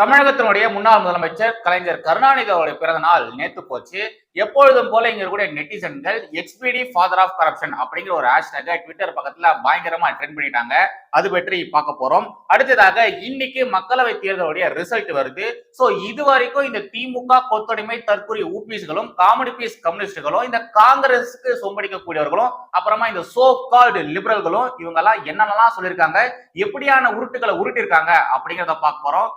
தமிழகத்தினுடைய முன்னாள் முதலமைச்சர் கலைஞர் கருணாநிதி அவருடைய பிறந்த நாள் நேத்து போச்சு. எப்பொழுதும் போல இங்க இருக்கக்கூடிய நெட்டிசன்கள் எக்ஸ்பிடி ஃபாதர் ஆஃப் கரப்ஷன் அப்படிங்கிற ஒரு ஹேஷ்டேக ட்விட்டர் பக்கத்துல பயங்கரமா ட்ரெண்ட் பண்ணிட்டாங்க. அது பற்றி பார்க்க போறோம். அடுத்ததாக இன்னைக்கு மக்களவை தேர்தலுடைய ரிசல்ட் வருது. சோ இது வரைக்கும் இந்த திமுக கொத்தடிமை தற்கொலை ஊபிஸ்களும் காமெடி பீஸ் கம்யூனிஸ்டுகளும் இந்த காங்கிரஸுக்கு சொம்படிக்கக்கூடியவர்களும் அப்புறமா இந்த சோ கால்டு லிபரல்களும் இவங்க எல்லாம் என்னென்னலாம் சொல்லியிருக்காங்க எப்படியான உருட்டுகளை உருட்டிருக்காங்க அப்படிங்கிறத பார்க்க போறோம்.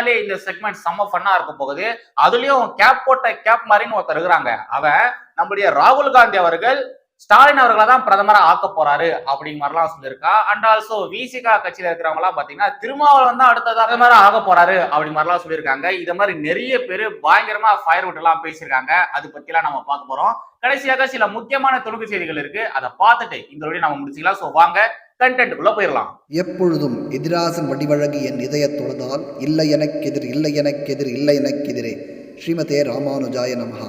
உண்மையாலே இந்த செக்மெண்ட் செம்ம ஃபன்னா இருக்க போகுது. அதுலயும் கேப் போட்ட கேப் மாதிரின்னு ஒருத்தர் இருக்கிறாங்க. அவன் நம்முடைய ராகுல் காந்தி அவர்கள் ஸ்டாலின் அவர்களை தான் பிரதமரா ஆக்க போறாரு அப்படிங்கிற மாதிரிலாம் சொல்லியிருக்கா அண்ட் ஆல்சோ விசிகா கட்சியில இருக்கிறவங்க எல்லாம் பாத்தீங்கன்னா திருமாவளவன் தான் அடுத்ததாக பிரதமரா ஆக போறாரு அப்படி மாதிரிலாம் சொல்லியிருக்காங்க. இது மாதிரி நிறைய பேர் பயங்கரமா ஃபயர் விட்டு எல்லாம் பேசியிருக்காங்க. அது பத்தி எல்லாம் நம்ம பார்க்க போறோம். கடைசியாக சில முக்கியமான துணுக்கு செய்திகள் இருக்கு. அதை பார்த்துட்டு இந்த வழி நம்ம முடிச்சுக்கலாம். ஸோ வாங்க கண்டென்ட் உள்ள போயிடலாம் எப்பொழுதும் எதிராசன் வடிவழகு என் இதயத் தொழுதால் இல்லை எனக்கெதிர் இல்லை எனக்கெதிர் இல்லை எனக்கெதிரே ஸ்ரீமதே ராமானுஜாய நமஹா.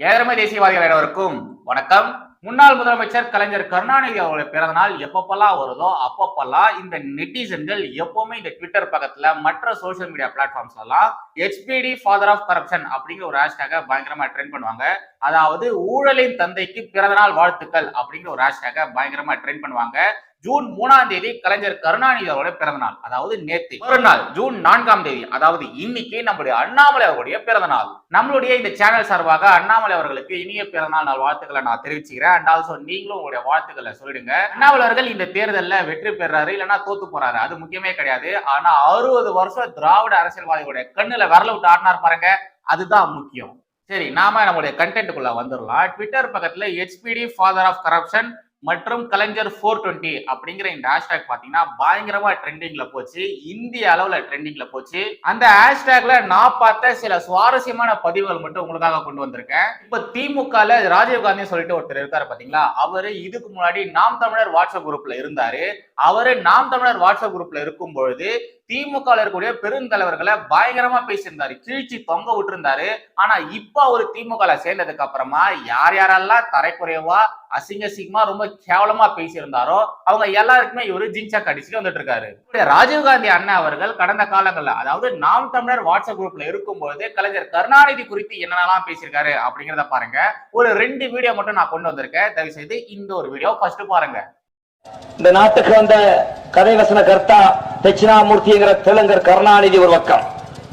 ஏழமை தேசியவாதிகள் அனைவருக்கும் வணக்கம். முன்னாள் முதலமைச்சர் கலைஞர் கருணாநிதி அவருடைய பிறந்த நாள் எப்பப்பெல்லாம் வருதோ அப்பப்பெல்லாம் இந்த நெட்டிசன்கள் எப்பவுமே இந்த ட்விட்டர் பக்கத்துல மற்ற சோஷியல் மீடியா பிளாட்ஃபார்ம்ஸ் எல்லாம் ஹெச்பிடி ஃபாதர் ஆஃப் கரப்ஷன் அப்படிங்கிற ஒரு ஹேஷ்டேக பயங்கரமா ட்ரெண்ட் பண்ணுவாங்க. அதாவது ஊழலின் தந்தைக்கு பிறந்த நாள் வாழ்த்துக்கள் அப்படிங்கிற ஒரு ஹேஷ்டேக பயங்கரமா ட்ரெண்ட் பண்ணுவாங்க. ஜூன் மூணாம் தேதி கலைஞர் கருணாநிதி அவருடைய பிறந்த நாள் அதாவது நேத்து. மறுநாள் ஜூன் நான்காம் தேதி அதாவது இன்னைக்கு நம்முடைய அண்ணாமலை அவருடைய பிறந்த நாள் நம்மளுடைய இந்த சேனல் சார்பாக அண்ணாமலை அவர்களுக்கு இனிய பிறந்தநாள் நாள் வாழ்த்துக்களை நான் தெரிவிச்சுக்கிறேன். அண்ட் ஆல்சோ நீங்களும் உங்களுடைய வாழ்த்துக்களை சொல்லிடுங்க. அண்ணாமலை அவர்கள் இந்த தேர்தலில் வெற்றி பெறாரு இல்லைன்னா தோத்து போறாரு அது முக்கியமே கிடையாது. ஆனா அறுபது வருஷம் திராவிட அரசியல்வாதிகளுடைய கண்ணுல விரல விட்டு ஆடினார் பாருங்க அதுதான் முக்கியம். சரி நாம நம்மளுடைய கண்டென்ட்டுக்குள்ள வந்துடலாம். ட்விட்டர் பக்கத்துல ஹெச்பிடி ஃபாதர் ஆஃப் கரப்ஷன் மற்றும் கலைஞர் ஃபோர் டுவெண்ட்டி அப்படிங்கிற இந்த ஹேஷ்டேக் பாத்தீங்கன்னா பயங்கரமா ட்ரெண்டிங்ல போச்சு. இந்திய அளவுல ட்ரெண்டிங்ல போச்சு. அந்த ஹேஷ்டேக்ல நான் பார்த்த சில சுவாரஸ்யமான பதிவுகள் மட்டும் உங்களுக்காக கொண்டு வந்திருக்கேன். இப்ப திமுகல ராஜீவ்காந்தி சொல்லிட்டு ஒருத்தர் இருக்காரு பாத்தீங்களா? அவரு இதுக்கு முன்னாடி நாம் தமிழர் வாட்ஸ்அப் குரூப்ல இருந்தாரு. அவரு நாம் தமிழர் வாட்ஸ்அப் குரூப்ல இருக்கும் பொழுது திமுக இருக்கக்கூடிய பெருந்தலைவர்களை பயங்கரமா பேசியிருந்தாரு. கீழ்ச்சி தொங்க விட்டுருந்தாரு. ஆனா இப்ப அவர் திமுக சேர்ந்ததுக்கு அப்புறமா யார் யாரெல்லாம் தரைக்குறைவா அசிங்க அசிங்கமா ரொம்ப கேவலமா பேசியிருந்தாரோ அவங்க எல்லாருக்குமே இவரு ஜிங்சா கடிச்சுட்டு வந்துட்டு இருக்காரு. ராஜீவ்காந்தி அண்ணன் அவர்கள் கடந்த காலங்கள்ல அதாவது நாம் தமிழர் வாட்ஸ்அப் குரூப்ல இருக்கும்போது கலைஞர் கருணாநிதி குறித்து என்னென்னலாம் பேசியிருக்காரு அப்படிங்கிறத பாருங்க. ஒரு ரெண்டு வீடியோ மட்டும் நான் கொண்டு வந்திருக்கேன். தயவு செய்து இந்த ஒரு வீடியோ ஃபர்ஸ்ட் பாருங்க. இந்த நாட்டுக்கு வந்த கதை வசன கர்த்தா தட்சிணாமூர்த்திங்கிற தெலுங்கர் கருணாநிதி ஒரு பக்கம்.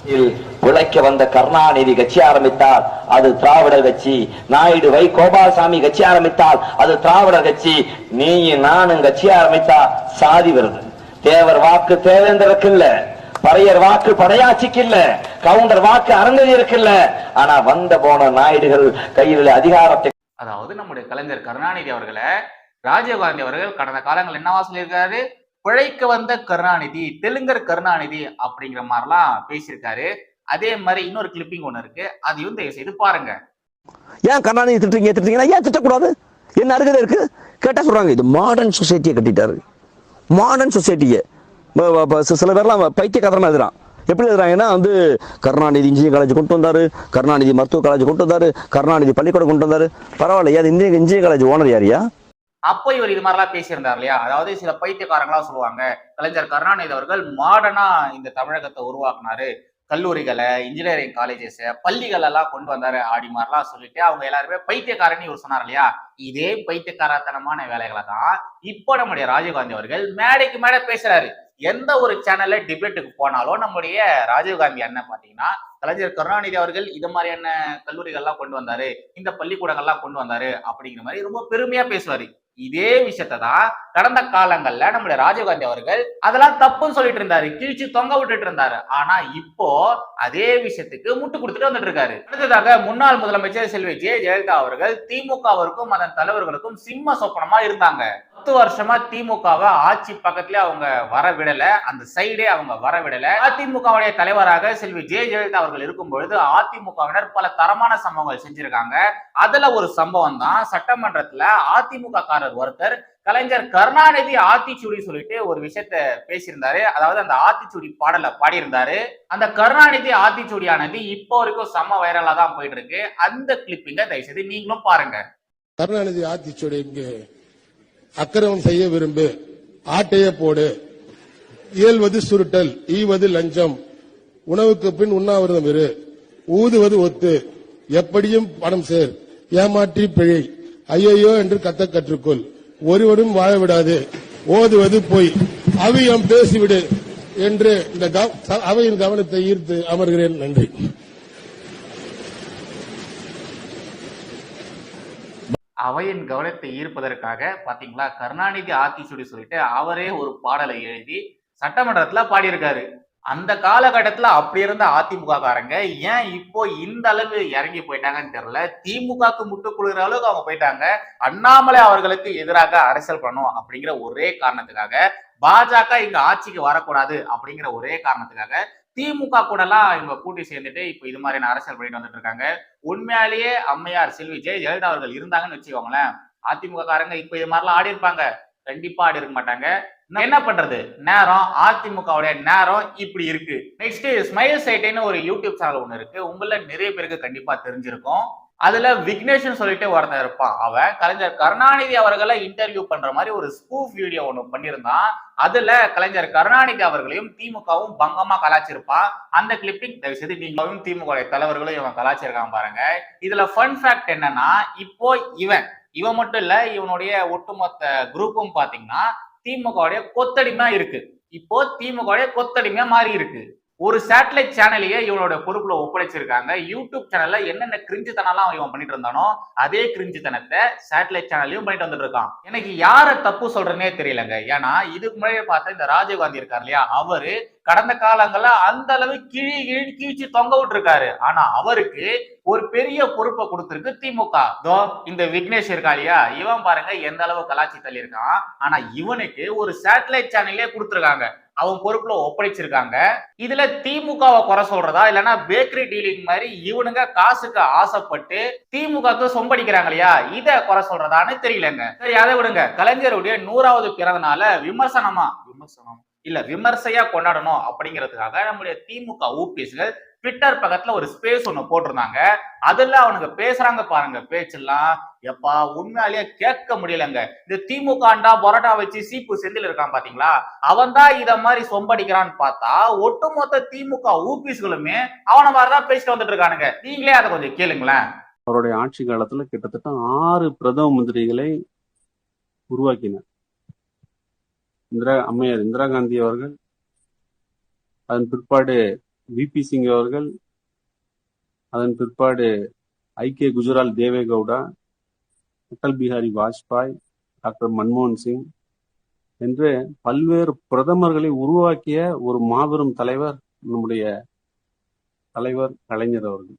இதில் உழைக்க வந்த கருணாநிதி கட்சி ஆரம்பித்தால் அது திராவிடர் கட்சி. நாயுடு வை கோபாலசாமி கட்சி ஆரம்பித்தால் அது திராவிடர் கட்சி. நீ நானும் கட்சி ஆரம்பித்தா சாதி வருது. தேவர் வாக்கு தேவேந்தருக்கு இல்ல பறையர் வாக்கு படையாட்சிக்கு இல்ல கவுண்டர் வாக்கு அரங்கதி இருக்குல்ல ஆனா வந்த போன நாயுடுகள் கையில் அதிகாரத்தை அதாவது நம்முடைய கலைஞர் கருணாநிதி அவர்களை ராஜீவ்காந்தி அவர்கள் கடந்த காலங்கள் என்னவா சொல்லியிருக்காரு? பிழைக்க வந்த கருணாநிதி தெலுங்கர் கருணாநிதி அப்படிங்கிற மாதிரிலாம் பேசியிருக்காரு. அதே மாதிரி இன்னொரு கிளிப்பிங் ஒண்ணு இருக்கு. அதையும் தயவு செய்து பாருங்க. ஏன் கருணாநிதி திட்டுறீங்க திட்டுறீங்கன்னா ஏன் திட்டக்கூடாது? என்ன அருகதை இருக்கு? கேட்டா சொல்றாங்க இது மாடர்ன் சொசைட்டியை கட்டிட்டாரு. மாடர்ன் சொசைட்டியை சில பேர்லாம் பைத்தியக்காரமா எழுதுறான் எப்படி எழுதுறாங்கன்னா வந்து கருணாநிதி இன்ஜினியரிங் காலேஜ் கொண்டு வந்தாரு கருணாநிதி மருத்துவ காலேஜ் கொண்டு வந்தாரு கருணாநிதி பள்ளிக்கூடம் கொண்டு வந்தாரு. பரவாயில்ல யார் இன்ஜினியரிங் இன்ஜினியரிங் காலேஜ் ஓனர் யாரியா அப்போ இவர் இது மாதிரிலாம் பேசியிருந்தார் இல்லையா? அதாவது சில பைத்தியக்காரங்களா சொல்லுவாங்க கலைஞர் கருணாநிதி அவர்கள் மாடர்னா இந்த தமிழகத்தை உருவாக்குனாரு. கல்லூரிகளை இன்ஜினியரிங் காலேஜஸ் பள்ளிகள் எல்லாம் கொண்டு வந்தாரு ஆடி மாதிரிலாம் சொல்லிட்டு அவங்க எல்லாருமே பைத்தியக்காரன் இவர் சொன்னார் இல்லையா? இதே பைத்தியக்காரத்தனமான வேலைகளை தான் இப்போ நம்முடைய ராஜீவ்காந்தி அவர்கள் மேடைக்கு மேடை பேசுறாரு. எந்த ஒரு சேனல்ல டிபேட்டுக்கு போனாலும் நம்முடைய ராஜீவ்காந்தி அண்ணன் பாத்தீங்கன்னா கலைஞர் கருணாநிதி அவர்கள் இது மாதிரியான கல்லூரிகள்லாம் கொண்டு வந்தாரு இந்த பள்ளிக்கூடங்கள்லாம் கொண்டு வந்தாரு அப்படிங்கிற மாதிரி ரொம்ப பெருமையா பேசுவாரு. இதே விஷயத்தை தான் கடந்த காலங்கள்ல நம்முடைய ராஜீவ்காந்தி அவர்கள் அதெல்லாம் தப்புன்னு சொல்லிட்டு இருந்தாரு. கிழிச்சு தொங்க விட்டுட்டு இருந்தாரு. ஆனா இப்போ அதே விஷயத்துக்கு முட்டு கொடுத்துட்டு வந்துட்டு இருக்காரு அடுத்ததாக முன்னாள் முதலமைச்சர் செல்வி ஜெய ஜெயலலிதா அவர்கள் திமுகவிற்கும் அதன் தலைவர்களுக்கும் சிம்ம சொப்பனமா இருந்தாங்க. பத்து வருஷமா திமுகவை ஆட்சி பக்கத்துல அவங்க வர விடல அந்த சைடே அவங்க வர விடல அதிமுகவுடைய தலைவராக செல்வி ஜெய ஜெயலலிதா அவர்கள் இருக்கும் பொழுது அதிமுகவினர் பல தரமான சம்பவங்கள் செஞ்சிருக்காங்க. அதுல ஒரு சம்பவம் தான் சட்டமன்றத்துல அதிமுக காரர் ஒருத்தர். கலைஞர் கருணாநிதி ஆத்திச்சூடி சொல்லிட்டு ஒரு விஷயத்த பேசியிருந்தாரு. அதாவது அந்த ஆத்திச்சூடி பாடலை பாடியிருந்தாரு. அந்த கருணாநிதி ஆத்திச்சூடியானது இப்போ வரைக்கும் செம்ம வைரலா தான் போயிட்டு இருக்கு அந்த கிளிப்பிங்க தயவுசெய்து நீங்களும் பாருங்க. கருணாநிதி ஆத்திச்சூடி இங்கு அக்கிரமம் செய்ய விரும்பு. ஆட்டைய போடு. இயல்வது சுருட்டல் ஈவது லஞ்சம். உணவுக்கு பின் உண்ணாவிரதம் இரு. ஊதுவது ஒத்து. எப்படியும் பணம் சேர். ஏமாற்றி பிழை. ஐயையோ என்று கத்த கற்றுக்கொள். ஒருவரும் வாழ விடாது ஓதுவது போய். அவியம் பேசிவிடு என்று இந்த அவையின் கவனத்தை ஈர்த்து அமர்கிறேன். நன்றி. அவையின் கவனத்தை ஈர்ப்பதற்காக பாத்தீங்களா? கருணாநிதி ஆத்திச்சுடி சொல்லிட்டு அவரே ஒரு பாடலை எழுதி சட்டமன்றத்துல பாடியிருக்காரு. அந்த காலகட்டத்தில் அப்படி இருந்த அதிமுக காரங்க ஏன் இப்போ இந்த அளவு இறங்கி போயிட்டாங்கன்னு தெரியல? திமுகக்கு முட்டு குளிர அளவுக்கு அவங்க போயிட்டாங்க. அண்ணாமலை அவர்களுக்கு எதிராக அரசியல் பண்ணணும் அப்படிங்கிற ஒரே காரணத்துக்காக பாஜக இங்க ஆட்சிக்கு வரக்கூடாது அப்படிங்கிற ஒரே காரணத்துக்காக திமுக கூட எல்லாம் இவங்க கூட்டி சேர்ந்துட்டு இப்போ இது மாதிரியான அரசியல் பண்ணிட்டு வந்துட்டு இருக்காங்க. உண்மையாலேயே அம்மையார் செல்வி ஜெய ஜெயலலிதா அவர்கள் இருந்தாங்கன்னு வச்சுக்கோங்களேன். அதிமுக காரங்க இப்ப இது மாதிரிலாம் ஆடி இருப்பாங்க. கண்டிப்பா ஆடி இருக்க மாட்டாங்க. என்ன பண்றது? நேரம் அதிமுகவுடைய நேரம் இப்படி இருக்கு. நெக்ஸ்ட் ஸ்மைல் சைட்டைன்னு ஒரு யூடியூப் சேனல் ஒண்ணு இருக்கு. உங்கள நிறைய பேருக்கு கண்டிப்பா தெரிஞ்சிருக்கும். அதுல விக்னேஷன் சொல்லிட்டு ஒருத்தன் இருப்பான். அவன் கலைஞர் கருணாநிதி அவர்களை இன்டர்வியூ பண்ற மாதிரி ஒரு ஸ்பூஃப் வீடியோ ஒன்று பண்ணியிருந்தான். அதுல கலைஞர் கருணாநிதி அவர்களையும் திமுகவும் பங்கமா கலாச்சிருப்பான். அந்த கிளிப்பிங் தயவு செய்து நீங்களும் திமுக தலைவர்களும் இவன் கலாச்சிருக்கான் பாருங்க. இதுல ஃபன் ஃபேக்ட் என்னன்னா இப்போ இவன் இவன் மட்டும் இல்ல இவனுடைய ஒட்டுமொத்த குரூப்பும் பாத்தீங்கன்னா திமுகவுடைய கொத்தடிமையா இருக்கு. இப்போ திமுகவுடைய கொத்தடிமையா மாறி இருக்கு. ஒரு சேட்டலைட் சேனலையே இவனோட பொறுப்புல ஒப்படைச்சிருக்காங்க. யூடியூப் சேனல்ல என்னென்ன கிரிஞ்சுத்தனம்லாம் இவன் பண்ணிட்டு இருந்தானோ அதே கிரிஞ்சுத்தனத்தை சேட்டலைட் சேனல்லையும் பண்ணிட்டு வந்துட்டு இருக்கான். எனக்கு யார தப்பு சொல்றேனே தெரியலங்க. ஏன்னா இதுக்கு முன்னாடியே பார்த்தா இந்த ராஜீவ்காந்தி இருக்கார் இல்லையா? அவரு கடந்த காலங்கள்ல அந்த அளவு கிழி கிழி கீழ்ச்சி தொங்க விட்டுருக்காரு. ஆனா அவருக்கு ஒரு பெரிய பொறுப்பை கொடுத்திருக்கு திமுக. தோ இந்த விக்னேஷ் இருக்கா இல்லையா? இவன் பாருங்க எந்த அளவு கலாச்சி தள்ளி இருக்கான் ஆனா இவனுக்கு ஒரு சேட்டலைட் சேனல்லே கொடுத்துருக்காங்க. அவன் பொறுப்புல ஒப்படைச்சிருக்காங்க. இதுல திமுகவை குறை சொல்றதா? இல்லைன்னா பேக்கரி டீலிங் மாதிரி இவனுங்க காசுக்கு ஆசைப்பட்டு திமுகவுக்கு சொம்படிக்கிறாங்க இல்லையா? இத குறை சொல்றதான்னு தெரியலங்க. சரி அதை விடுங்க. கலைஞருடைய நூறாவது பிறந்த நாள விமர்சனமா? விமர்சனம். இல்ல விமர்சையா கொண்டாடணும் அப்படிங்கிறதுக்காக நம்முடைய திமுக ஊபிஸ்கள் ட்விட்டர் பக்கத்துல ஒரு ஸ்பேஸ் ஒண்ணு போட்டிருந்தாங்க. அதுல அவனுங்க பேசுறாங்க பாருங்க பேச்செல்லாம். எப்பா உண்மையாலேயே கேட்க முடியலங்க. இந்த திமுகண்டா பொரோட்டா வச்சு சீப்பு செந்தில் இருக்கான் பாத்தீங்களா? அவன் தான் இத மாதிரி சொம்படிக்கிறான்னு பார்த்தா ஒட்டுமொத்த திமுக ஊபிஸ்களுமே அவன மாதிரிதான் பேசிட்டு வந்துட்டு இருக்கானுங்க. நீங்களே அதை கொஞ்சம் கேளுங்களேன். அவருடைய ஆட்சி காலத்துல கிட்டத்தட்ட ஆறு பிரதம மந்திரிகளை உருவாக்கினார். இந்திரா அம்மையார் இந்திரா காந்தி அவர்கள் அதன் பிற்பாடு விபி சிங் அவர்கள் அதன் பிற்பாடு ஐக்கிய குஜரால் தேவேகவுடா அட்டல் பிஹாரி வாஜ்பாய் டாக்டர் மன்மோகன் சிங் என்று பல்வேறு பிரதமர்களை உருவாக்கிய ஒரு மாபெரும் தலைவர் நம்முடைய தலைவர் கலைஞர் அவர்கள்.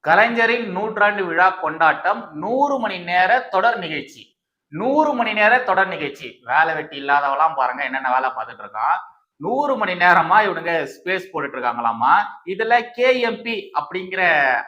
கலைஞரின் நூற்றாண்டு விழா கொண்டாட்டம் நூறு மணி நேர தொடர் நிகழ்ச்சி. நூறு மணி நேர தொடர் நிகழ்ச்சி. வேலை வெட்டி இல்லாதவெல்லாம் பாருங்க என்னென்ன வேலை பார்த்துட்டு இருக்கான். நூறு மணி நேரமா இவனுங்க ஸ்பேஸ் போட்டுட்டு இருக்காங்களாமா இதுல கேஎம்பி அப்படிங்கிற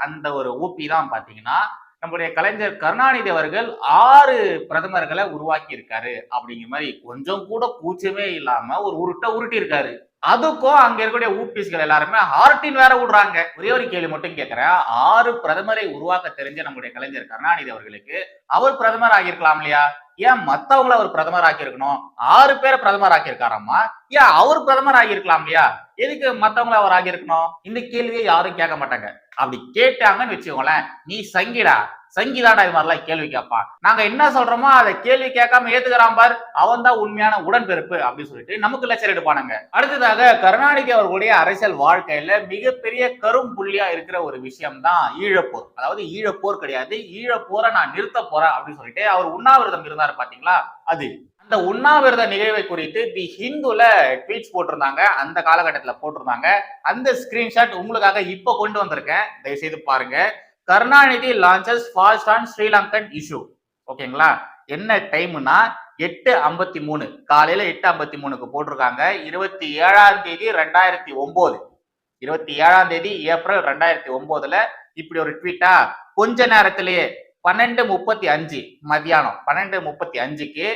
அந்த ஒரு ஊபி தான் பாத்தீங்கன்னா நம்முடைய கலைஞர் கருணாநிதி அவர்கள் ஆறு பிரதமர்களை உருவாக்கி இருக்காரு அப்படிங்கிற மாதிரி கொஞ்சம் கூட கூச்சமே இல்லாம ஒரு உருட்டை உருட்டி இருக்காரு அதுக்கும் அங்க இருக்கக்கூடிய ஊபிஸ்கள் எல்லாருமே ஹார்டின் வேற விடுறாங்க. ஒரே ஒரு கேள்வி மட்டும் கேட்கிறேன் ஆறு பிரதமரை உருவாக்க தெரிஞ்ச நம்முடைய கலைஞர் கருணாநிதி அவர்களுக்கு அவர் பிரதமர் ஆகியிருக்கலாம் இல்லையா? ஏன் மத்தவங்கள அவர் பிரதமர் ஆக்கியிருக்கணும் ஆறு பேரை பிரதமர் ஆக்கியிருக்காராமா ஏன் அவர் பிரதமர் ஆகியிருக்கலாம் இல்லையா எதுக்கு மத்தவங்கள அவர் ஆகியிருக்கணும் இந்த கேள்வியை யாரும் கேட்க மாட்டாங்க. அப்படி கேட்டாங்கன்னு வச்சுக்கோங்களேன் நீ சங்கிடா சங்கிதாடா இது மாதிரிலாம் கேள்வி கேட்பான் நாங்க என்ன சொல்றோமோ அதை கேள்வி கேட்காம ஏத்துக்கிறான் பார் அவன் தான் உண்மையான உடன்பிறப்பு அப்படின்னு சொல்லிட்டு நமக்கு லட்சம் எடுப்பானுங்க. அடுத்ததாக கருணாநிதி அவர்களுடைய அரசியல் வாழ்க்கையில மிகப்பெரிய கரும் புள்ளியா இருக்கிற ஒரு விஷயம் தான் ஈழப்போர். அதாவது ஈழப்போர் கிடையாது ஈழப்போரை நான் நிறுத்த போறேன் அப்படின்னு சொல்லிட்டு அவர் உண்ணாவிரதம் இருந்தாரு பாத்தீங்களா? அது அந்த உண்ணாவிரத நிகழ்வை குறித்து தி ஹிந்துல ட்வீட்ஸ் போட்டிருந்தாங்க. அந்த காலகட்டத்தில் போட்டிருந்தாங்க. அந்த ஸ்கிரீன்ஷாட் உங்களுக்காக இப்ப கொண்டு வந்திருக்கேன். தயவு செய்து பாருங்க. Karunanidhi launches fast on Sri Lankan issue ஓகேங்களா? என்ன டைம்னா எட்டு ஐம்பத்தி மூணு. காலையில எட்டு ஐம்பத்தி மூணுக்கு போட்டிருக்காங்க. இருபத்தி ஏழாம் தேதி ரெண்டாயிரத்தி ஒன்பது இருபத்தி ஏழாம் தேதி ஏப்ரல் ரெண்டாயிரத்தி ஒன்பதுல இப்படி ஒரு ட்வீட்டா கொஞ்ச நேரத்திலேயே பன்னெண்டு முப்பத்தி அஞ்சு மதியானம் பன்னெண்டு முப்பத்தி அஞ்சுக்கு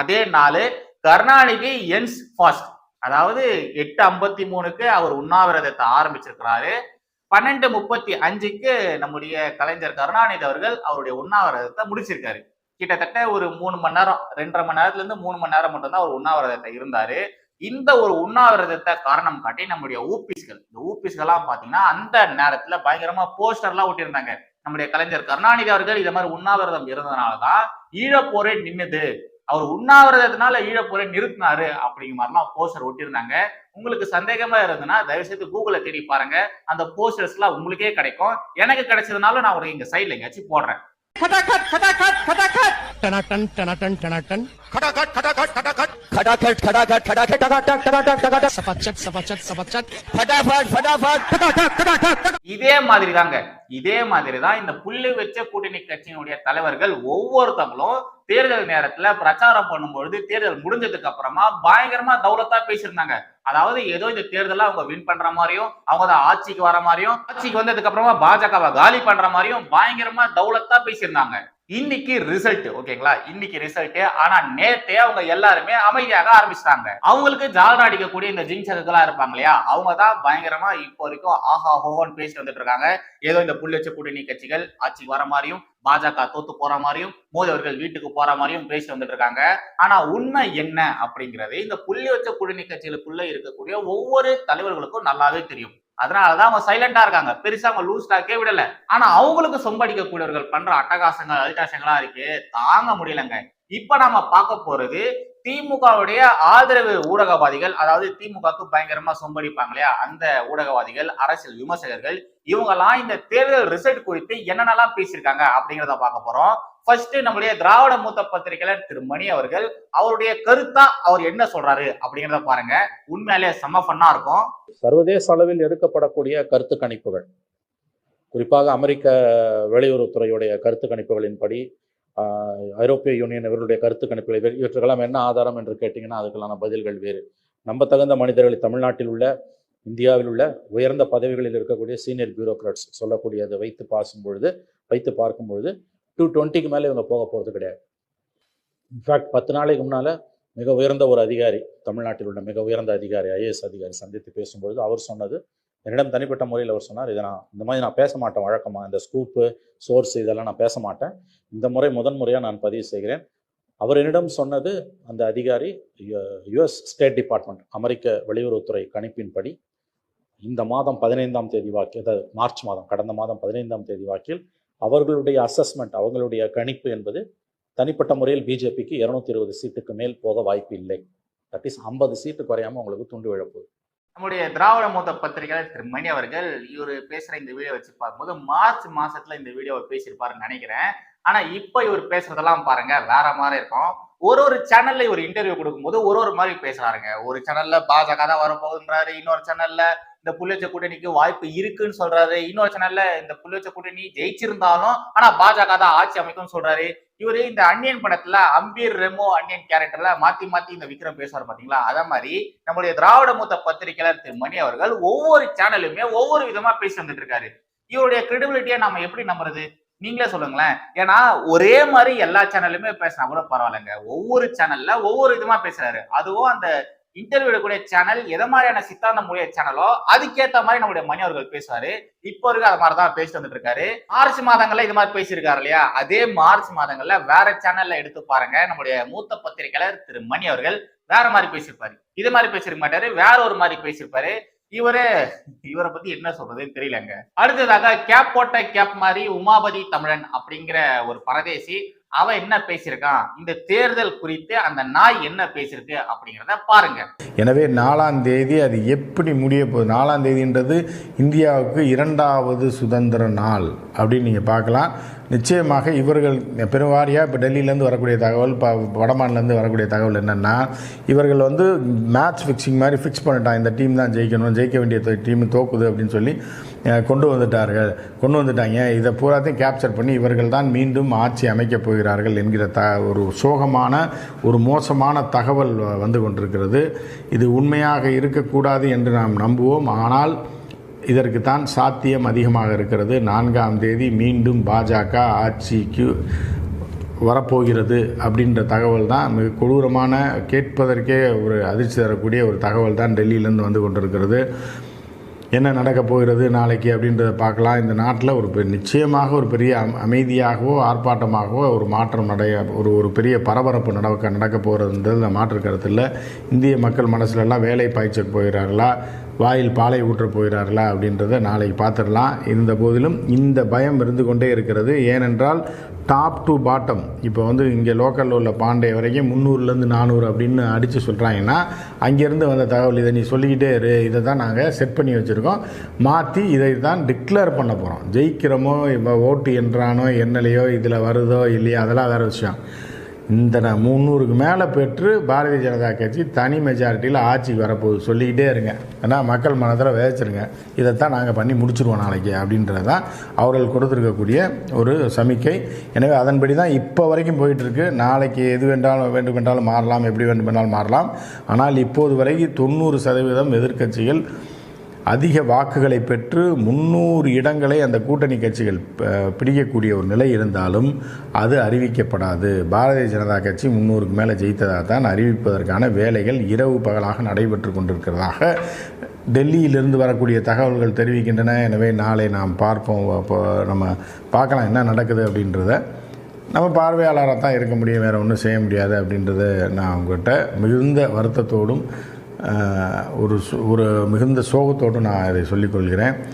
அதே நாள் கருணாநிதி என்ஸ் ஃபாஸ்ட் அதாவது எட்டு ஐம்பத்தி மூணுக்கு அவர் உண்ணாவிரதத்தை ஆரம்பிச்சிருக்கிறாரு. பன்னெண்டு முப்பத்தி அஞ்சுக்கு நம்முடைய கலைஞர் கருணாநிதி அவர்கள் அவருடைய உண்ணாவிரதத்தை முடிச்சிருக்காரு. கிட்டத்தட்ட ஒரு மூணு மணி நேரம் ரெண்டரை மணி நேரத்துல இருந்து மூணு மணி நேரம் மட்டும்தான் அவர் உண்ணாவிரதத்தை இருந்தாரு. இந்த ஒரு உண்ணாவிரதத்தை காரணம் காட்டி நம்முடைய ஊபிஸ்கள் இந்த ஊபிஸ்கள்லாம் பாத்தீங்கன்னா அந்த நேரத்துல பயங்கரமா போஸ்டர்லாம் ஒட்டியிருந்தாங்க. நம்முடைய கலைஞர் கருணாநிதி அவர்கள் இதை மாதிரி உண்ணாவிரதம் இருந்ததுனாலதான் ஈழப்போரே நின்னுது. அவர் உண்ணாவிரதத்தினால ஈழப்போரை நிறுத்தினாரு அப்படிங்கிற மாதிரிலாம் போஸ்டர் ஒட்டியிருந்தாங்க. உங்களுக்கு சந்தேகமா இருந்ததுன்னா தயவு செய்து கூகுள தேடி பாருங்க. அந்த போஸ்டர்ஸ் எல்லாம் உங்களுக்கே கிடைக்கும். எனக்கு கிடைச்சதுனால நான் உங்களுக்கு இங்க சைட்ல எங்கேயாச்சும் போடுறேன். खटाखट खटाखट खटाखट खटाखट खटाखट खटाखट सपाचट सपाचट सपाचट फटाफट फटाफट खटाखट खटाखट இதே மாதிரி தாங்க இதே மாதிரி தான் இந்த புள்ளி வச்ச கூட்டணி கட்சியினுடைய தலைவர்கள் ஒவ்வொருத்தவங்களும் தேர்தல் நேரத்துல பிரச்சாரம் பண்ணும்பொழுது தேர்தல் முடிஞ்சதுக்கு அப்புறமா பயங்கரமா தௌலத்தா பேசியிருந்தாங்க அதாவது ஏதோ இந்த தேர்தல அவங்க வின் பண்ற மாதிரியும் அவங்க தான் ஆட்சிக்கு வர மாதிரியும் ஆட்சிக்கு வந்ததுக்கு அப்புறமா பாஜகவை காலி பண்ற மாதிரியும் பயங்கரமா தௌலத்தா பேசியிருந்தாங்க இன்னைக்கு ரிசல்ட் ஓகேங்களா இன்னைக்கு ரிசல்ட் ஆனா நேத்தே அவங்க எல்லாருமே அமைதியாக ஆரம்பிச்சிட்டாங்க. அவங்களுக்கு ஜால்ரா அடிக்கக்கூடிய இந்த ஜிங்சகங்களா இருப்பாங்க இல்லையா? அவங்க தான் பயங்கரமா இப்போ வரைக்கும் ஆஹா ஹோன்னு பேசிட்டு வந்துட்டு இருக்காங்க. ஏதோ இந்த புள்ளச்ச கூட்டணி கட்சிகள் ஆட்சி வர மாதிரியும் பாஜக தோத்து போற மாதிரியும் மோடி அவர்கள் வீட்டுக்கு போற மாதிரியும் பேசி வந்துட்டு இருக்காங்க. ஆனா உண்மை என்ன அப்படிங்கிறது இந்த புள்ளி வச்ச கூட்டணி கட்சிகளுக்குள்ள இருக்கக்கூடிய ஒவ்வொரு தலைவர்களுக்கும் நல்லாவே தெரியும். அதனாலதான் அவங்க சைலண்டா இருக்காங்க. பெருசா அவங்க லூஸ் டாக்கே விடல. ஆனா அவங்களுக்கு சொம்படிக்க கூடியவர்கள் பண்ற அட்டகாசங்கள் அல்டாசங்களா இருக்கு. தாங்க முடியலங்க. இப்ப நாம பார்க்க போறது திமுகவுடைய ஆதரவு ஊடகவாதிகள் அதாவது திமுகவுக்கு பயங்கரமா சொம்படிப்பாங்க இல்லையா? அந்த ஊடகவாதிகள் அரசியல் விமர்சகர்கள் இவங்கெல்லாம் இந்த தேர்தல் ரிசல்ட் குறித்து என்னென்னலாம் பேசியிருக்காங்க அப்படிங்கிறத பார்க்க போறோம். ஃபர்ஸ்ட் நம்முடைய திராவிட மூத்த பத்திரிகையாளர் திரு மணி அவர்கள் அவருடைய கருத்தா அவர் என்ன சொல்றாரு அப்படிங்கிறத பாருங்க. உண்மையிலே செம்ம ஃபன்னா இருக்கும். சர்வதேச அளவில் எடுக்கப்படக்கூடிய கருத்து கணிப்புகள். குறிப்பாக அமெரிக்க வெளியுறவுத்துறையுடைய கருத்து கணிப்புகளின்படி ஐரோப்பிய யூனியன் இவருடைய கருத்து கணிப்புகள் இவற்றுக்கெல்லாம் என்ன ஆதாரம் என்று கேட்டிங்கன்னா அதுக்கெல்லாம் பதில்கள் வேறு. நம்ப தகுந்த மனிதர்களை தமிழ்நாட்டில் உள்ள இந்தியாவில் உள்ள உயர்ந்த பதவிகளில் இருக்கக்கூடிய சீனியர் பியூரோக்ராட்ஸ் சொல்லக்கூடியதை வைத்து பார்க்கும் பொழுது வைத்து பார்க்கும் பொழுது டூ டுவெண்ட்டிக்கு மேலே இவங்க போக போகிறது கிடையாது. இன்ஃபேக்ட் பத்து நாளைக்கு முன்னால் மிக உயர்ந்த ஒரு அதிகாரி தமிழ்நாட்டில் உள்ள மிக உயர்ந்த அதிகாரி ஐஏஎஸ் அதிகாரி சந்தித்து பேசும்பொழுது அவர் சொன்னது என்னிடம் தனிப்பட்ட முறையில் அவர் சொன்னார் இதை நான் இந்த மாதிரி நான் பேச மாட்டேன் வழக்கமாக இந்த ஸ்கூப்பு சோர்ஸ் இதெல்லாம் நான் பேச மாட்டேன். இந்த முறை முதன் முறையாக நான் பதிவு செய்கிறேன். அவர் என்னிடம் சொன்னது அந்த அதிகாரி யுஎஸ் ஸ்டேட் டிபார்ட்மெண்ட் அமெரிக்க வெளியுறவுத்துறை கணிப்பின்படி இந்த மாதம் பதினைந்தாம் தேதி வாக்கில் அதாவது மார்ச் மாதம் கடந்த மாதம் பதினைந்தாம் தேதி வாக்கில் அவர்களுடைய அசஸ்மெண்ட் அவங்களுடைய கணிப்பு என்பது தனிப்பட்ட முறையில் பிஜேபிக்கு இருநூத்தி இருபது சீட்டுக்கு மேல் போக வாய்ப்பு இல்லை. தட் இஸ் ஐம்பது சீட்டு குறையாம உங்களுக்கு துண்டு விழப்போகுது நம்முடைய திராவிட மூத்த பத்திரிகையாளர் திரு மணி அவர்கள் இவர் பேசுற இந்த வீடியோ வச்சு பார்க்கும்போது மார்ச் மாசத்துல இந்த வீடியோவை பேசியிருப்பாருன்னு நினைக்கிறேன். ஆனா இப்ப இவர் பேசுறதெல்லாம் பாருங்க வேற மாதிரி இருக்கும். ஒரு ஒரு சேனல்ல இவர் இன்டர்வியூ கொடுக்கும்போது ஒரு ஒரு மாதிரி பேசுறாருங்க. ஒரு சேனல்ல பாஜக தான் வரப்போகுதுன்றாரு இன்னொரு சேனல்ல இந்த புள்ளச்ச கூட்டணிக்கு வாய்ப்பு இருக்குன்னு சொல்றாரு. இன்னொரு சேனல்ல இந்த புள்ளச்ச கூட்டணி ஜெயிச்சிருந்தாலும் ஆனா பாஜக தான் ஆட்சி அமைக்கும்னு சொல்றாரு. இவரு இந்த அன்னியன் படத்துல அம்பீர் ரெமோ அன்னியன் கேரக்டர்ல மாத்தி மாத்தி இந்த விக்ரம் பேசுவார் பாத்தீங்களா? அதே மாதிரி நம்முடைய திராவிட மூத்த பத்திரிகையாளர் திரு மணி அவர்கள் ஒவ்வொரு சேனலுமே ஒவ்வொரு விதமா பேசி வந்துட்டு இருக்காரு. இவருடைய கிரெடிபிலிட்டியை நம்ம எப்படி நம்புறது? நீங்களே சொல்லுங்களேன். ஏன்னா ஒரே மாதிரி எல்லா சேனல்லுமே பேசினா கூட பரவாயில்லைங்க. ஒவ்வொரு சேனல்ல ஒவ்வொரு விதமா பேசுறாரு. அதுவும் அந்த இன்டர்வியூ எடுக்கக்கூடிய சேனல் எதை மாதிரியான சித்தாந்தம் உடைய சேனலோ அதுக்கேற்ற மாதிரி நம்முடைய மணி அவர்கள் பேசுவாரு. இப்போ இருக்க அது மாதிரி தான் பேசிட்டு வந்துட்டு இருக்காரு மார்ச் மாதங்கள்ல இது மாதிரி பேசியிருக்காரு இல்லையா? அதே மார்ச் மாதங்கள்ல வேற சேனல்ல எடுத்து பாருங்க. நம்முடைய மூத்த பத்திரிகையாளர் திரு மணி அவர்கள் வேற மாதிரி பேசியிருப்பாரு. இது மாதிரி பேசிருக்க மாட்டாரு வேற ஒரு மாதிரி பேசியிருப்பாரு. இவரு இவரை பத்தி என்ன சொல்றதுன்னு தெரியலங்க. அடுத்ததாக கேப் போட்ட கேப் மாதிரி உமாபதி தமிழன் அப்படிங்கிற ஒரு பரதேசி அவன் என்ன பேசியிருக்கான்? இந்த தேர்தல் குறித்து அந்த நாய் என்ன பேசியிருக்கு அப்படிங்கிறத பாருங்க. எனவே நாலாம் தேதி அது எப்படி முடிய போகுது? நாலாம் தேதின்றது இந்தியாவுக்கு இரண்டாவது சுதந்திர நாள் அப்படின்னு நீங்கள் பார்க்கலாம். நிச்சயமாக இவர்கள் பெருவாரியாக இப்போ டெல்லியிலேருந்து வரக்கூடிய தகவல் இப்போ வடமானிலேருந்து வரக்கூடிய தகவல் என்னென்னா இவர்கள் வந்து மேட்ச் ஃபிக்ஸிங் மாதிரி ஃபிக்ஸ் பண்ணிட்டான் இந்த டீம் தான் ஜெயிக்கணும் ஜெயிக்க வேண்டிய டீம் தோக்குது அப்படின்னு சொல்லி கொண்டு வந்துட்டார்கள். கொண்டு வந்துட்டாங்க. இதை பூராத்தையும் கேப்சர் பண்ணி இவர்கள் தான் மீண்டும் ஆட்சி அமைக்கப் போகிறார்கள் என்கிற த ஒரு சோகமான ஒரு மோசமான தகவல் வ- வந்து கொண்டிருக்கிறது. இது உண்மையாக இருக்கக்கூடாது என்று நாம் நம்புவோம். ஆனால் இதற்கு தான் சாத்தியம் அதிகமாக இருக்கிறது. நான்காம் தேதி மீண்டும் பாஜக ஆட்சிக்கு வரப்போகிறது அப்படின்ற தகவல் தான் மிக கொடூரமான கேட்பதற்கே ஒரு அதிர்ச்சி தரக்கூடிய ஒரு தகவல் தான் டெல்லியிலேருந்து வந்து கொண்டிருக்கிறது. என்ன நடக்க போகிறது நாளைக்கு அப்படின்றத பார்க்கலாம். இந்த நாட்டில் ஒரு பெ- நிச்சயமாக ஒரு பெரிய அமைதியாகவோ ஆர்ப்பாட்டமாகவோ ஒரு மாற்றம் நடைய ஒரு ஒரு பெரிய பரபரப்பு நடக்க நடக்க போகிறதுன்றது மாற்று கருத்தில் இந்திய மக்கள் மனசுலலாம் வேலை பாய்ச்ச போகிறார்களா? வாயில் பாலை ஊற்றப் போகிறார்களா அப்படின்றத நாளைக்கு பார்த்துடலாம். இருந்த போதிலும் இந்த பயம் இருந்து கொண்டே இருக்கிறது. ஏனென்றால் டாப் டு பாட்டம் இப்போ வந்து இங்கே லோக்கலில் உள்ள பாண்டே வரைக்கும் முந்நூறுலேருந்து நானூறு அப்படின்னு அடித்து சொல்கிறாங்கன்னா அங்கேருந்து வந்த தகவல் இதை நீ சொல்லிக்கிட்டே இரு. இதை தான் நாங்கள் செட் பண்ணி வச்சுருக்கோம். மாற்றி இதை தான் டிக்ளேர் பண்ண போகிறோம் ஜெயிக்கிறோமோ இப்போ ஓட்டு என்றானோ என்னலையோ இதில் வருதோ இல்லையோ அதெல்லாம் வேறு விஷயம். இந்த முந்நூறுக்கு மேலே பெற்று பாரதிய ஜனதா கட்சி தனி மெஜாரிட்டியில் ஆட்சிக்கு வரப்போகுது. சொல்லிக்கிட்டே இருங்க. ஏன்னா மக்கள் மனத்தில் விதைச்சிருங்க இதைத்தான் நாங்கள் பண்ணி முடிச்சிருவோம் நாளைக்கு அப்படின்றது தான் அவர்கள் கொடுத்துருக்கக்கூடிய ஒரு சமிக்கை. எனவே அதன்படி தான் இப்போ வரைக்கும் போயிட்டுருக்கு. நாளைக்கு எது வேண்டாலும் வேண்டுமென்றாலும் மாறலாம் எப்படி வேண்டுமென்றாலும் மாறலாம். ஆனால் இப்போது வரைக்கும் தொண்ணூறு சதவீதம் எதிர்க்கட்சிகள் அதிக வாக்குகளை பெற்று முந்நூறு இடங்களை அந்த கூட்டணி கட்சிகள் பிடிக்கக்கூடிய ஒரு நிலை இருந்தாலும் அது அறிவிக்கப்படாது. பாரதிய ஜனதா கட்சி முன்னூறுக்கு மேலே ஜெயித்ததாக தான் அறிவிப்பதற்கான வேலைகள் இரவு பகலாக நடைபெற்று கொண்டிருக்கிறதாக டெல்லியிலிருந்து வரக்கூடிய தகவல்கள் தெரிவிக்கின்றன. எனவே நாளை நாம் பார்ப்போம். இப்போ நம்ம பார்க்கலாம் என்ன நடக்குது அப்படின்றத. நம்ம பார்வையாளராக தான் இருக்க முடியும். வேறு ஒன்றும் செய்ய முடியாது அப்படின்றத நான் அவங்ககிட்ட மிகுந்த வருத்தத்தோடும் ஒரு சு- ஒரு மிகுந்த சோகத்தோடு நான் இதை சொல்லிக்கொள்கிறேன்.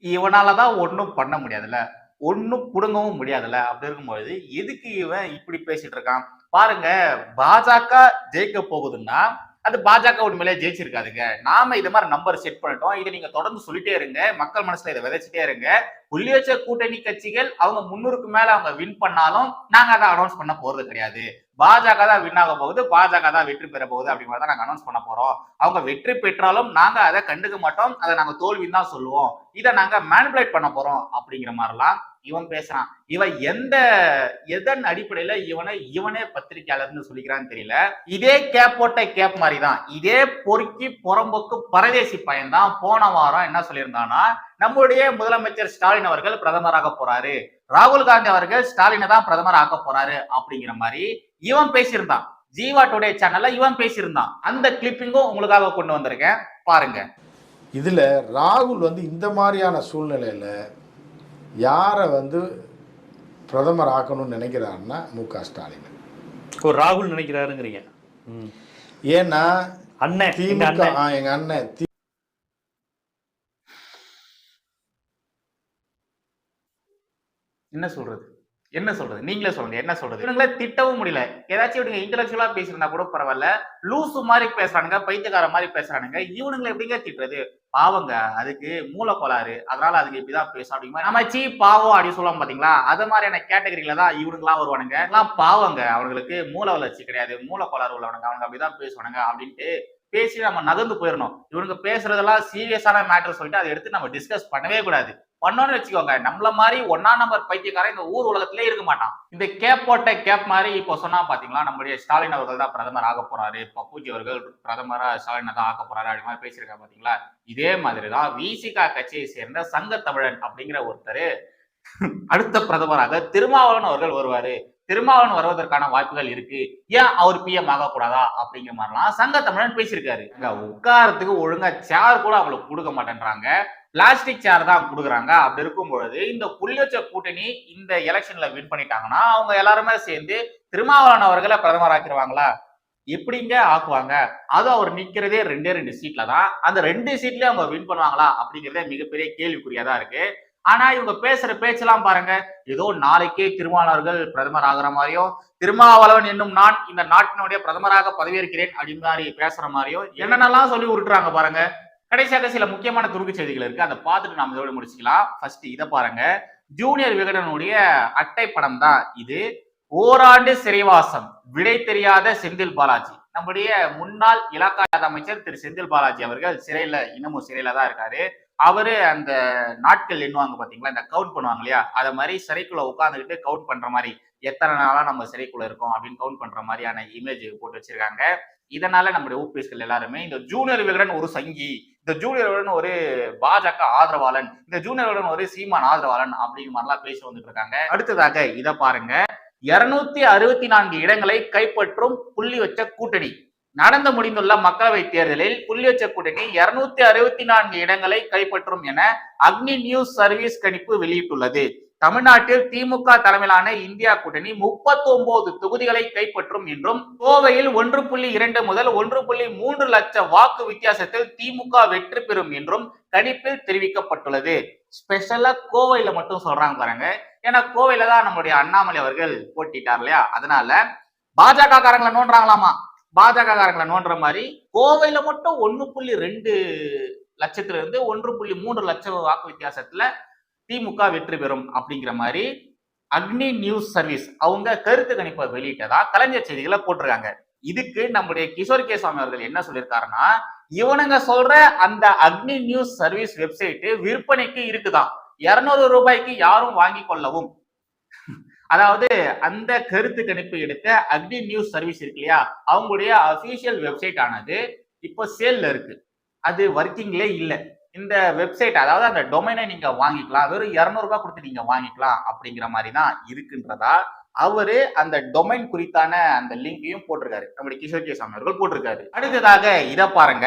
இவனாலதான் ஒன்றும் பண்ண முடியாதுல்ல. ஒன்றும் புடுங்கவும் முடியாதுல்ல. அப்படி இருக்கும்பொழுது எதுக்கு இவன் இப்படி பேசிட்டு இருக்கான்? பாருங்க பாஜக ஜெயிக்க போகுதுன்னா அது பாஜக உண்மையிலே ஜெயிச்சிருக்காதுங்க. நாம இது மாதிரி நம்பர் செட் பண்ணிட்டோம். இதை நீங்க தொடர்ந்து சொல்லிட்டே இருங்க. மக்கள் மனசுல இதை விதைச்சிட்டே இருங்க. புள்ளி வச்ச கூட்டணி கட்சிகள் அவங்க முன்னூறுக்கு மேல அவங்க வின் பண்ணாலும் நாங்க அதை அனௌன்ஸ் பண்ண போறது கிடையாது. பாஜக தான் வின் ஆக போகுது. பாஜக தான் வெற்றி பெற போகுது அப்படிங்கிறத தான் நாங்க அனௌன்ஸ் பண்ண போறோம். அவங்க வெற்றி பெற்றாலும் நாங்க அதை கண்டுக்க மாட்டோம். அதை நாங்க தோல்வின்னு தான் சொல்லுவோம். இதை நாங்க மேனிபுலேட் பண்ண போறோம் அப்படிங்கிற மாதிரிலாம் இவன் பேசுறான். இவன் எந்த எதன் அடிப்படையில இவனை இவனே பத்திரிக்கையாளர்னு சொல்லிக்கிறான்னு தெரியல. இதே கேப் போட்ட கேப் மாதிரி தான் இதே பொறுக்கி புறம்போக்கு பரதேசி பயன்தான் போன வாரம் என்ன சொல்லியிருந்தான்னா நம்முடைய முதலமைச்சர் ஸ்டாலின் அவர்கள் பிரதமராக போறாரு. ராகுல் காந்தி அவர்கள் ஸ்டாலினை தான் பிரதமர் ஆக்க போறாரு அப்படிங்கிற மாதிரி இவன் பேசியிருந்தான். ஜீவா டுடே சேனல்ல இவன் பேசியிருந்தான். அந்த கிளிப்பிங்கும் உங்களுக்காக கொண்டு வந்திருக்கேன். பாருங்க. இதில் ராகுல் வந்து இந்த மாதிரியான சூழ்நிலையில் யாரை வந்து பிரதமர் ஆக்கணும்னு நினைக்கிறாருன்னா மு க ஸ்டாலின். ஒரு ராகுல் நினைக்கிறாருங்கிறீங்க. ம். ஏன்னா அண்ணன் திமுக எங்க அண்ணன்? தி- என்ன சொல்றது? என்ன சொல்றது? நீங்களே சொல்லுங்க என்ன சொல்றது? இவங்கள திட்டவும் முடியல. ஏதாச்சும் இவனுங்க இன்டலெக்சுவலா பேசியிருந்தா கூட பரவாயில்ல. லூசு மாதிரி பேசுறானுங்க பைத்தியக்கார மாதிரி பேசுறானுங்க. இவனுங்களை எப்படிங்க திட்டுறது? பாவங்க அதுக்கு மூல கோளாறு அதனால அதுக்கு இப்படிதான் பேசும் அப்படிங்க நம்ம சீ பாவம் அப்படின்னு சொல்லுவோம் பாத்தீங்களா? அது மாதிரியான கேட்டகரியில தான் இவனுங்களாம் வருவானுங்க. எல்லாம் பாவங்க. அவங்களுக்கு மூல வளர்ச்சி கிடையாது. மூல கோளாறு உள்ளவனுங்க. அவங்க அப்படிதான் பேசுவானுங்க அப்படின்ட்டு பேசி நம்ம நகர்ந்து போயிடணும் இவனுங்க பேசுறதெல்லாம் சீரியஸான மேட்டர் சொல்லிட்டு அதை எடுத்து நம்ம டிஸ்கஸ் பண்ணவே கூடாது. பண்ணோன்னு வச்சுக்கோங்க. நம்மள மாதிரி ஒன்னா நம்பர் பைத்தியக்காரன் இந்த ஊர் உலகத்திலே இருக்க மாட்டான். இந்த கேப் போட்ட கேப் மாதிரி இப்போ சொன்னா பாத்தீங்களா? நம்மளுடைய ஸ்டாலின் அவர்கள் தான் பிரதமர் ஆக போறாரு. பப்புஜி அவர்கள் பிரதமரா ஸ்டாலின் தான் ஆக போறாரு அப்படி மாதிரி பேசியிருக்காரு பாத்தீங்களா? இதே மாதிரி தான் விசிகா கட்சியை சேர்ந்த சங்க தமிழன் அப்படிங்கிற ஒருத்தர் அடுத்த பிரதமராக திருமாவளவன் அவர்கள் வருவாரு. திருமாவளவன் வருவதற்கான வாய்ப்புகள் இருக்கு. ஏன் அவர் பிஎம் ஆகக்கூடாதா அப்படிங்கிற மாதிரிலாம் சங்க தமிழன் பேசியிருக்காரு. உட்காரத்துக்கு ஒழுங்கா சேர் கூட அவங்களுக்கு கொடுக்க மாட்டேன்றாங்க. பிளாஸ்டிக் சேர் தான் கொடுக்குறாங்க. அப்படி இருக்கும் பொழுது இந்த புள்ளிவச்ச கூட்டணி இந்த எலெக்ஷன்ல வின் பண்ணிட்டாங்கன்னா அவங்க எல்லாருமே சேர்ந்து திருமாவளவன் அவர்களை பிரதமர் ஆக்கிடுவாங்களா எப்படிங்க ஆக்குவாங்க? அதுவும் அவர் நிக்கிறதே ரெண்டே ரெண்டு சீட்ல தான். அந்த ரெண்டு சீட்லயே அவங்க வின் பண்ணுவாங்களா? அப்படிங்கிறதே மிகப்பெரிய கேள்விக்குறியா தான் இருக்கு. ஆனா இவங்க பேசுற பேச்செல்லாம் பாருங்க. ஏதோ நாளைக்கே திருமாவளவர்கள் பிரதமர் ஆகுற மாதிரியும் திருமாவளவன் என்னும் நான் இந்த நாட்டினுடைய பிரதமராக பதவியேற்கிறேன் அப்படின்னு மாதிரி பேசுற மாதிரியும் என்னென்னலாம் சொல்லி உருட்டுறாங்க பாருங்க. கடைசியாக சில முக்கியமான துருக்கு செய்திகள் இருக்கு. அதை பார்த்துட்டு நாம் இதோட முடிச்சுக்கலாம். ஃபர்ஸ்ட் இதை பாருங்க. ஜூனியர் விகடனுடைய அட்டை படம் தான் இது. ஓராண்டு சிறைவாசம். விடை தெரியாத செந்தில் பாலாஜி. நம்முடைய முன்னாள் இலாக்கா அமைச்சர் திரு செந்தில் பாலாஜி அவர்கள் சிறையில இன்னமும் சிறையில தான் இருக்காரு. அவரு அந்த நாட்கள் எண்ணுவாங்க பாத்தீங்களா? இந்த கவுண்ட் பண்ணுவாங்க இல்லையா? அதை மாதிரி சிறைக்குள்ள உட்காந்துக்கிட்டு கவுண்ட் பண்ற மாதிரி எத்தனை நாளா நம்ம சிறைக்குள்ள இருக்கோம் அப்படின்னு கவுண்ட் பண்ற மாதிரியான இமேஜ் போட்டு வச்சிருக்காங்க. இதனால நம்முடைய ஊபிஎஸ்கள் எல்லாருமே இந்த ஜூனியர் விகடன் ஒரு சங்கி இந்த ஜூனியர் விகடன் ஒரு பாஜக ஆதரவாளன் இந்த ஜூனியர் விகடன் ஒரு சீமான் ஆதரவாளன் அப்படிங்கிற மாதிரிலாம் பேசி வந்துட்டு இருக்காங்க. அடுத்ததாக இதை பாருங்க. இருநூத்தி அறுபத்தி நான்கு இடங்களை கைப்பற்றும் புள்ளி வச்ச கூட்டணி. நடந்து முடிந்துள்ள மக்களவை தேர்தலில் புள்ளிவச்ச கூட்டணி இருநூத்தி அறுபத்தி நான்கு இடங்களை கைப்பற்றும் என அக்னி நியூஸ் சர்வீஸ் கணிப்பு வெளியிட்டுள்ளது. தமிழ்நாட்டில் திமுக தலைமையிலான இந்தியா கூட்டணி முப்பத்தி ஒன்பது தொகுதிகளை கைப்பற்றும் என்றும் கோவையில் ஒன்று புள்ளி இரண்டு முதல் ஒன்று புள்ளி மூன்று லட்சம் வாக்கு வித்தியாசத்தில் திமுக வெற்றி பெறும் என்றும் கணிப்பில் தெரிவிக்கப்பட்டுள்ளது. ஸ்பெஷலா கோவையில மட்டும் சொல்றாங்க பாருங்க. ஏன்னா கோவையில தான் நம்மளுடைய அண்ணாமலை அவர்கள் போட்டிட்டார் இல்லையா? அதனால பாஜக காரங்களை நோண்டுறாங்களாமா? பாஜக காரங்களை நோண்டுற மாதிரி கோவையில மட்டும் ஒன்னு புள்ளி ரெண்டு லட்சத்துல இருந்து ஒன்று புள்ளி மூன்று லட்சம் வாக்கு வித்தியாசத்துல திமுக வெற்றி பெறும் அப்படிங்கிற மாதிரி அக்னி நியூஸ் சர்வீஸ் அவங்க கருத்து கணிப்பை வெளியிட்டதா கலைஞர் செய்திகளை போட்டிருக்காங்க. இதுக்கு நம்முடைய கிஷோர் கே சுவாமி அவர்கள் என்ன சொல்லியிருக்காருன்னா இவனுங்க சொல்ற அந்த அக்னி நியூஸ் சர்வீஸ் வெப்சைட் விற்பனைக்கு இருக்குதான். இருநூறு ரூபாய்க்கு யாரும் வாங்கி கொள்ளவும். அதாவது அந்த கருத்து கணிப்பு எடுத்த அக்னி நியூஸ் சர்வீஸ் இருக்கு இல்லையா? அவங்களுடைய அபிஷியல் வெப்சைட் ஆனது இப்போ சேல்ல இருக்கு. அது ஒர்க்கிங்லே இல்லை. இந்த வெப்சைட் அதாவது அந்த டொமைனை நீங்க வாங்கிக்கலாம். வெறும் இரநூறுபா கொடுத்து நீங்க வாங்கிக்கலாம் அப்படிங்கிற மாதிரி தான் இருக்குன்றதா அவரு அந்த டொமைன் குறித்தான அந்த லிங்கையும் போட்டிருக்காரு. நம்முடைய கிஷோர் கே சாமி அவர்கள் போட்டிருக்காரு. அடுத்ததாக இதை பாருங்க.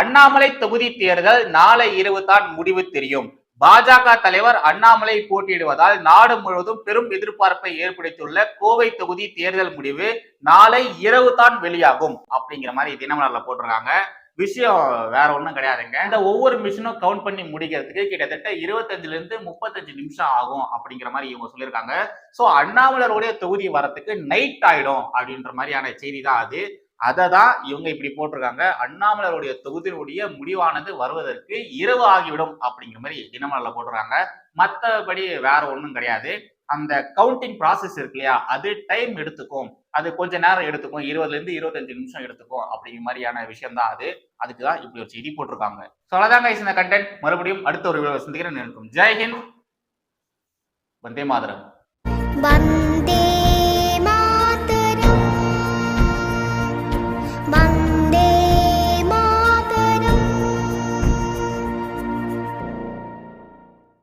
அண்ணாமலை தொகுதி தேர்தல் நாளை இரவு தான் முடிவு தெரியும். பாஜக தலைவர் அண்ணாமலை போட்டியிடுவதால் நாடு முழுவதும் பெரும் எதிர்பார்ப்பை ஏற்படுத்தியுள்ள கோவை தொகுதி தேர்தல் முடிவு நாளை இரவு தான் வெளியாகும் அப்படிங்கிற மாதிரி தினமலர்ல போட்டிருக்காங்க. விஷயம் வேற ஒன்றும் கிடையாதுங்க. இந்த ஒவ்வொரு மிஷினும் கவுண்ட் பண்ணி முடிக்கிறதுக்கு கிட்டத்தட்ட இருபத்தஞ்சுல இருந்து முப்பத்தஞ்சு நிமிஷம் ஆகும் அப்படிங்கிற மாதிரி இவங்க சொல்லியிருக்காங்க. ஸோ அண்ணாமலருடைய தொகுதி வரத்துக்கு நைட் ஆயிடும் அப்படின்ற மாதிரியான செய்தி தான் அது. அதை தான் இவங்க இப்படி போட்டிருக்காங்க. அண்ணாமலருடைய தொகுதியினுடைய முடிவானது வருவதற்கு இரவு ஆகிவிடும் அப்படிங்கிற மாதிரி தினமலரில் போட்டுருக்காங்க. மற்றபடி வேற ஒன்றும் கிடையாது. அந்த கவுண்டிங் ப்ராசஸ் இருக்கு இல்லையா? அது டைம் எடுத்துக்கும். அது கொஞ்ச நேரம் எடுத்துக்கும். இருபதுல இருந்து இருபத்தஞ்சு நிமிஷம் எடுத்துக்கும் அப்படிங்கிற மாதிரியான விஷயம் தான் அது. அதுக்கு தான் இப்படி ஒரு செய்தி போட்டிருக்காங்க. ஸோ அவ்வளோதாங்க இந்த கண்டென்ட் மறுபடியும் அடுத்த ஒரு சந்திக்கிறேன். இருக்கும் ஜெய்ஹிந்த் வந்தே மாதரம்.